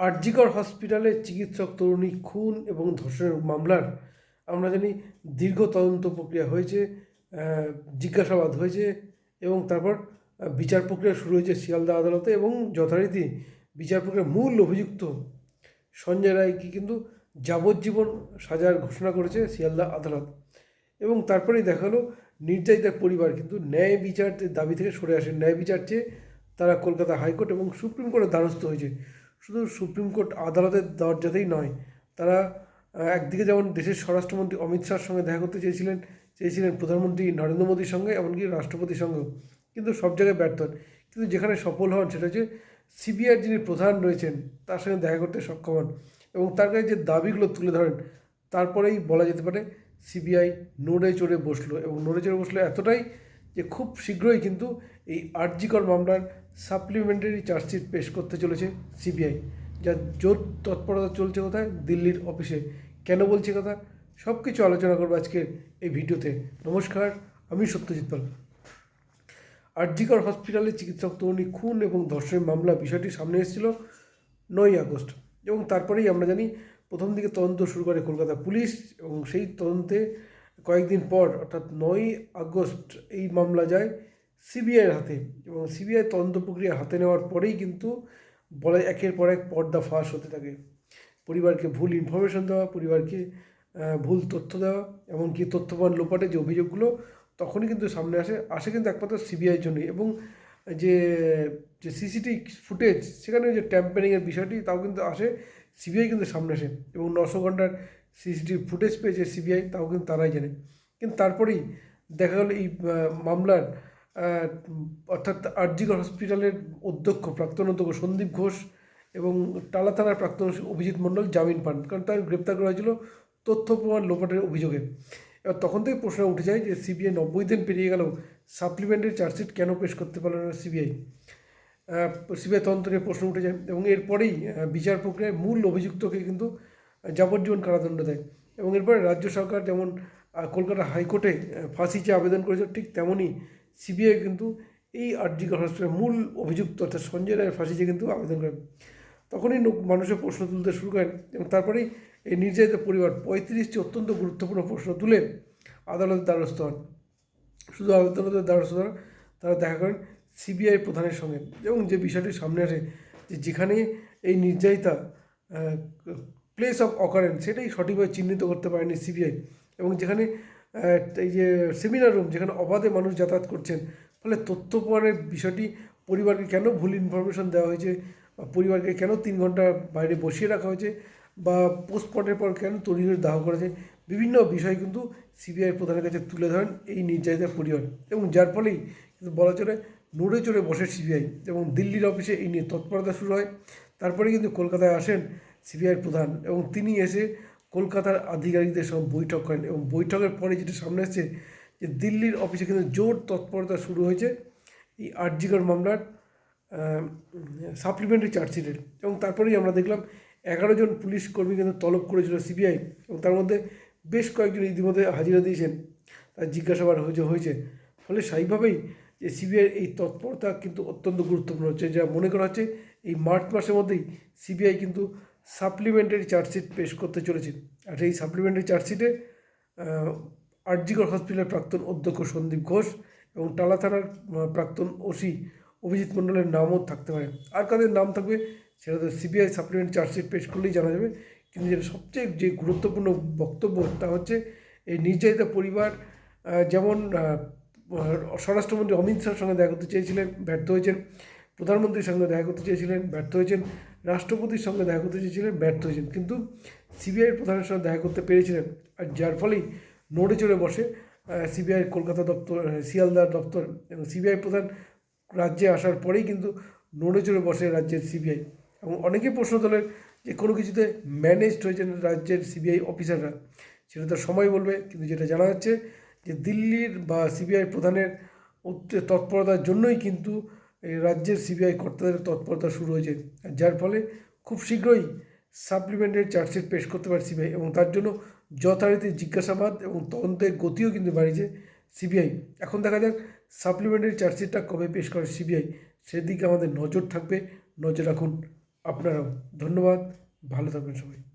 আরজিকর হসপিটালে চিকিৎসক তরুণী খুন এবং ধর্ষণের মামলার, আমরা জানি, দীর্ঘ তদন্ত প্রক্রিয়া হয়েছে জিজ্ঞাসাবাদ হয়েছে এবং তারপর বিচার প্রক্রিয়া শুরু হয়েছে শিয়ালদা আদালতে এবং যথারীতি বিচার প্রক্রিয়ার মূল অভিযুক্ত সঞ্জয় রায়কে কিন্তু যাবজ্জীবন সাজার ঘোষণা করেছে শিয়ালদা আদালত। এবং তারপরেই দেখাল নির্যাতিতার পরিবার কিন্তু ন্যায় বিচার দাবি থেকে সরে আসে। ন্যায় বিচার চেয়ে তারা কলকাতা হাইকোর্ট এবং সুপ্রিম কোর্টের দ্বারস্থ হয়েছে। শুধু সুপ্রিম কোর্ট আদালতের দরজাতেই নয়, তারা একদিকে যেমন দেশের স্বরাষ্ট্রমন্ত্রী অমিত শাহর সঙ্গে দেখা করতে চেয়েছিলেন চেয়েছিলেন প্রধানমন্ত্রী নরেন্দ্র মোদীর সঙ্গে, এমনকি রাষ্ট্রপতির সঙ্গেও, কিন্তু সব জায়গায় ব্যর্থ হন। কিন্তু যেখানে সফল হন সেটা হচ্ছে সিবিআই যিনি প্রধান রয়েছেন, তার সঙ্গে দেখা করতে সক্ষম হন এবং তার কাছে যে দাবিগুলো তুলে ধরেন, তারপরেই বলা যেতে পারে সিবিআই নড়ে চড়ে বসল এবং নড়ে চড়ে বসল এতটাই যে খুব শীঘ্রই কিন্তু এই আরজিকর মামলার সাপ্লিমেন্টারি চার্জশিট পেশ করতে চলেছে সিবিআই যার জোর তৎপরতা চলছে কোথায়? দিল্লির অফিসে। কেন বলছে কথা? সব কিছু আলোচনা করব আজকের এই ভিডিওতে। নমস্কার, আমি সত্যজিৎ পাল। আরজিকর হসপিটালে চিকিৎসক তরুণী খুন এবং ধর্ষণের মামলা বিষয়টি সামনে এসেছিল নয়ই আগস্ট। এবং তারপরেই আমরা জানি প্রথম দিকে তদন্ত শুরু করে কলকাতা পুলিশ এবং সেই তদন্তে কয়েকদিন পর, অর্থাৎ নয়ই আগস্ট, এই মামলা যায় সিবিআইয়ের হাতে এবং সিবিআই তদন্ত প্রক্রিয়া হাতে নেওয়ার পরেই কিন্তু বলে একের পর এক পর্দা ফাঁস হতে থাকে। পরিবারকে ভুল ইনফরমেশন দেওয়া, পরিবারকে ভুল তথ্য দেওয়া, এমনকি তথ্যবান লোপাটে যে অভিযোগগুলো, তখনই কিন্তু সামনে আসে আসে কিন্তু একমাত্র সিবিআইয়ের জন্যই এবং যে যে সিসিটিভি ফুটেজ সেখানে যে ট্যাম্পারিংয়ের বিষয়টি, তাও কিন্তু আসে, সিবিআই কিন্তু সামনে আসে এবং নশো ঘণ্টার সিসিটিভি ফুটেজ পেয়েছে সিবিআই, তাও কিন্তু তারাই জানে। কিন্তু তারপরেই দেখা গেল এই মামলার অর্থাৎ আরজিগড় হসপিটালের অধ্যক্ষ প্রাক্তন অধ্যক্ষ সন্দীপ ঘোষ এবং টালা থানার প্রাক্তন অভিজিৎ মণ্ডল, জামিন পান। কারণ তার গ্রেপ্তার করা হয়েছিল তথ্য প্রমাণ লোপাটের অভিযোগে। এবার তখন থেকে প্রশ্ন উঠে যায় যে সিবিআই নব্বই দিন পেরিয়ে গেলেও সাপ্লিমেন্টারি চার্জশিট কেন পেশ করতে পারল না সিবিআই? সিবিআই তদন্ত নিয়ে প্রশ্ন উঠে যায় এবং এরপরেই বিচার প্রক্রিয়ায় মূল অভিযুক্তকে কিন্তু যাবজ্জীবন কারাদণ্ড দেয়। এবং এরপরে রাজ্য সরকার যেমন কলকাতা হাইকোর্টে ফাঁসি চেয়ে আবেদন করেছে, ঠিক তেমনই সিবিআই কিন্তু এই আরজিকর হসপিটালের মূল অভিযুক্ত অর্থাৎ সঞ্জয় রায়ের ফাঁসি চেয়ে কিন্তু আবেদন করেন তখনই মানুষের প্রশ্ন তুলতে শুরু করেন এবং তারপরেই এই নির্যাতিত পরিবার পঁয়ত্রিশটি অত্যন্ত গুরুত্বপূর্ণ প্রশ্ন তুলে আদালতের দ্বারস্থ হন। শুধু আদালতের দ্বারস্থ হন তারা দেখা করেন সিবিআই প্রধানের সঙ্গে। এবং যে বিষয়টি সামনে আসে যে যেখানে এই নির্যাতিতা প্লেস অফ অকারেন্স সেটাই সঠিকভাবে চিহ্নিত করতে পারেনি সিবিআই এবং যেখানে এই যে সেমিনার রুম যেখানে অবাধে মানুষ যাতায়াত করছেন, ফলে তথ্য প্রমাণের বিষয়টি পরিবারকে কেন ভুল ইনফরমেশন দেওয়া হয়েছে, বা পরিবারকে কেন তিন ঘণ্টা বাইরে বসিয়ে রাখা হয়েছে, বা পোস্টমর্টের পর কেন তড়িঘড়ি দাহ করেছে বিভিন্ন বিষয় কিন্তু সিবিআই প্রধানের কাছে তুলে ধরেন এই নির্যাতিতার পরিবার। এবং যার ফলেই কিন্তু বলা চলে নড়ে চড়ে বসে সিবিআই এবং দিল্লির অফিসে এই নিয়ে তৎপরতা শুরু হয়। তারপরে কিন্তু কলকাতায় আসেন সিবিআইয়ের প্রধান এবং তিনি এসে কলকাতার আধিকারিকদের সঙ্গে বৈঠক করেন এবং বৈঠকের পরে যেটা সামনে এসেছে যে দিল্লির অফিসে কিন্তু জোর তৎপরতা শুরু হয়েছে। এই আরজিকর মামলার সাপ্লিমেন্টারি চার্জশিটের এবং তারপরেই আমরা দেখলাম এগারো জন পুলিশ কর্মী কিন্তু তলব করেছিল সিবিআই এবং তার মধ্যে বেশ কয়েকজন ইতিমধ্যে হাজিরা দিয়েছেন। তার জিজ্ঞাসাবাদ হয়েছে হয়েছে। ফলে স্বাভাবিকভাবেই যে সিবিআইয়ের এই তৎপরতা কিন্তু অত্যন্ত গুরুত্বপূর্ণ হচ্ছে। যা মনে করা হচ্ছে এই মার্চ মাসের মধ্যেই সিবিআই কিন্তু সাপ্লিমেন্টারি চার্জশিট পেশ করতে চলেছে। আর এই সাপ্লিমেন্টারি চার্জশিটে আরজিগড় হসপিটালের প্রাক্তন অধ্যক্ষ সন্দীপ ঘোষ এবং টালা থানার প্রাক্তন ওসি অভিজিৎ মণ্ডলের নামও থাকতে পারে। আর কাদের নাম থাকবে, সেটা তো সিবিআই সাপ্লিমেন্ট চার্জশিট পেশ করলেই জানা যাবে। কিন্তু যেটা সবচেয়ে যে গুরুত্বপূর্ণ বক্তব্য, তা হচ্ছে এই নির্যাতিত পরিবার যেমন স্বরাষ্ট্রমন্ত্রী অমিত শাহের সঙ্গে দেখা করতে চেয়েছিলেন, ব্যর্থ হয়েছেন। প্রধানমন্ত্রীর সঙ্গে দেখা করতে চেয়েছিলেন, ব্যর্থ হয়েছেন। রাষ্ট্রপতির সঙ্গে দেখা করতে চেয়েছিলেন, ব্যর্থ হয়েছেন। কিন্তু সিবিআইয়ের প্রধানের সঙ্গে দেখা করতে পেরেছিলেন আর যার ফলেই নড়ে চড়ে বসে সিবিআই কলকাতা দপ্তর শিয়ালদার দপ্তর এবং সিবিআই প্রধান রাজ্যে আসার পরেই কিন্তু নড়ে চড়ে বসে রাজ্যের সিবিআই। এবং অনেকে প্রশ্ন তোলেন যে কোনো কিছুতে ম্যানেজড হয়েছেন রাজ্যের সিবিআই অফিসাররা। সেটা তো সময় বলবে, কিন্তু যেটা জানা যাচ্ছে যে দিল্লির বা সিবিআই প্রধানের তৎপরতার জন্যই কিন্তু রাজ্যের সিবিআই কর্তাদের তৎপরতা শুরু হয়েছে, যার ফলে খুব শীঘ্রই সাপ্লিমেন্টারি চার্জশিট পেশ করতে পারে সিবিআই এবং তার জন্য যথারীতি জিজ্ঞাসাবাদ এবং তদন্তের গতিও কিন্তু বাড়িয়েছে সিবিআই এখন দেখা যাক সাপ্লিমেন্টারি চার্জশিটটা কবে পেশ করে সিবিআই সেদিকে আমাদের নজর থাকবে। নজর রাখুন আপনারাও। ধন্যবাদ, ভালো থাকবেন সবাই।